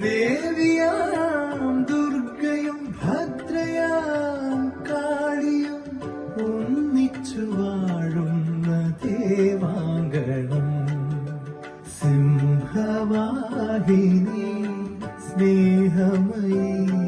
ദേവിയാം ദുർഗയും ഭദ്രയാം കാളിയും ഒന്നിച്ചു വാഴുന്ന ദേവാങ്കണം സിംഹവാഹിനി സ്നേഹമയീ